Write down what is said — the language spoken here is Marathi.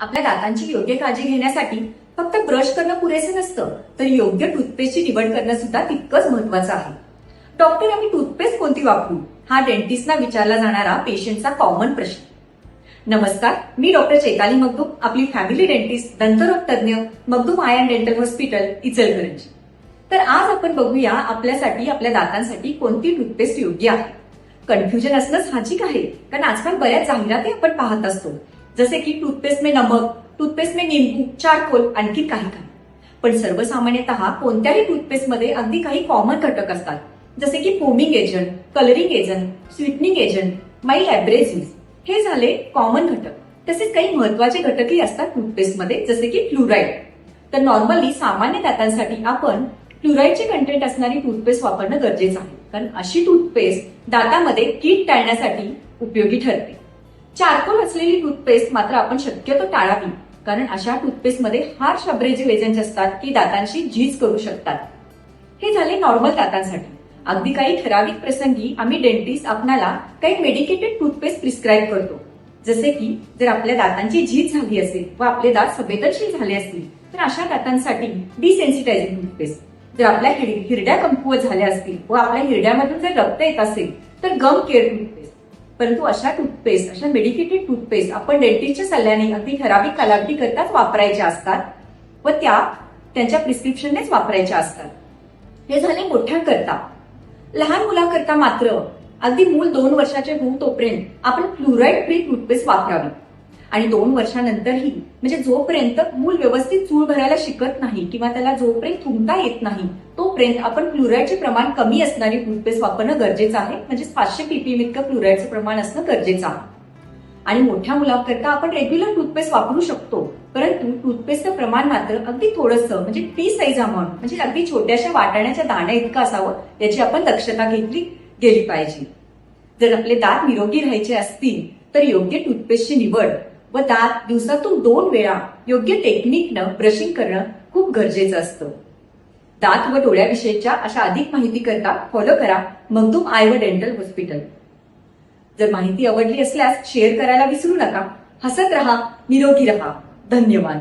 आपल्या दातांची योग्य काळजी घेण्यासाठी फक्त ब्रश करणं पुरेसं नसतं तर योग्य टूथपेस्टची निवड करणं सुद्धा तितकंच महत्वाचं आहे. डॉक्टर आम्ही टूथपेस्ट कोणती वापरू? हा डेंटिस्टना विचारला जाणारा पेशंटचा कॉमन प्रश्न. नमस्कार मी डॉक्टर चैताली मगदूम आपली फॅमिली डेंटिस्ट दंतरोग तज्ज्ञ मगदूम आयन डेंटल हॉस्पिटल इचलकरंजी. तर आज आपण बघूया आपल्यासाठी आपल्या दातांसाठी कोणती टूथपेस्ट योग्य आहे. कन्फ्युजन असणं साहजिक आहे कारण आजकाल बऱ्याच जाहिराती आपण पाहत असतो. जसे की टूथपेस्ट में नमक टूथपेस्ट में निंबू चारकोल आणखी काही काही. पण सर्वसामान्यतः कोणत्याही टूथपेस्टमध्ये अगदी काही कॉमन घटक असतात. जसे की foaming agent colouring agent sweetening agent mild abrasive हे झाले कॉमन घटक. तसेच काही महत्त्वाचे घटकही असतात टूथपेस्टमध्ये जसे की फ्लुराईड तर नॉर्मली सामान्य दातांसाठी आपण फ्लुराईडचे कंटेंट असणारी टूथपेस्ट वापरणं गरजेचं आहे. कारण अशी टूथपेस्ट दातामध्ये कीट टाळण्यासाठी उपयोगी ठरते. चारकोल असलेली टूथपेस्ट मात्र आपण शक्यतो टाळावी. कारण अशा टूथपेस्टमध्ये हार्श अब्रेजिव्ह एजंट असतात की दातांशी झीज करू शकतात. हे झाले नॉर्मल दातांसाठी. अगदी काही ठराविक प्रसंगी आम्ही डेंटिस्ट आपणाला काही मेडिकेटेड टूथपेस्ट प्रिस्क्राईब करतो. जसे की जर आपल्या दातांची झीज झाली असेल व आपले दात संवेदनशील झाले असतील तर अशा दातांसाठी डिसेन्सिटायझिंग टूथपेस्ट जर आपल्या हिरड्या कमकुवत झाल्या असतील व आपल्या हिरड्यामधून जर रक्त येत असेल तर गम केअर टूथपेस्ट परंतु अशा टूथपेस्ट अशा मेडिकेटेड टूथपेस्ट आपण डेंटिस्टच्या सल्ल्याने अगदी ठराविक कालावधी करताच वापरायच्या असतात व त्या त्यांच्या प्रिस्क्रिप्शननेच वापरायच्या असतात. हे झाले मोठ्यांकरता. लहान मुलाकरता मात्र अगदी मूल दोन वर्षाचे होऊ तोपर्यंत आपण फ्लुराईड फ्री टूथपेस्ट वापरावी. आणि दोन वर्षानंतरही म्हणजे जोपर्यंत मूल व्यवस्थित चूळ भरायला शिकत नाही किंवा त्याला जोपर्यंत थुंकता येत नाही तोपर्यंत आपण क्लोराईडचे प्रमाण कमी असणारी टूथपेस्ट वापरणं गरजेचं आहे. म्हणजे पाचशे पीपीएम इतकं क्लोराईडचं प्रमाण असणं गरजेचं आहे. आणि मोठ्या मुलांकरता आपण रेग्युलर टूथपेस्ट वापरू शकतो. परंतु टूथपेस्टचं प्रमाण मात्र अगदी थोडंसं म्हणजे टी साईज अमाऊंट म्हणजे अगदी छोट्याशा वाटाण्याच्या दाण्या इतकं असावं याची आपण दक्षता घेतली गेली पाहिजे. जर आपले दात निरोगी राहायचे असतील तर योग्य टूथपेस्टची निवड. व दात दिवसातून दोन वेळा योग्य टेक्निकनं ब्रशिंग करणं खूप गरजेचं असतं. दात व डोळ्याविषयीच्या अशा अधिक माहिती करता फॉलो करा मगदूम आय व डेंटल हॉस्पिटल जर माहिती आवडली असल्यास शेअर करायला विसरू नका. हसत रहा निरोगी रहा. धन्यवाद.